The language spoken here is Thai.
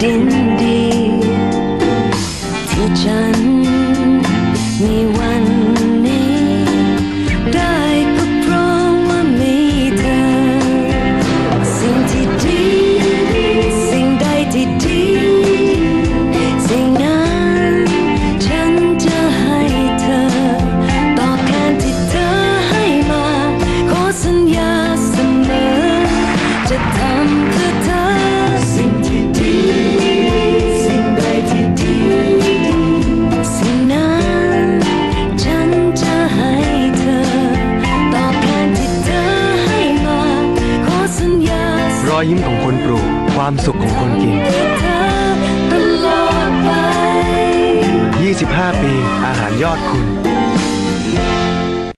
dindi ti chan อยยิ้มของคนปลูก ความสุขของคนกิน 25 ปีอาหารยอดคุณ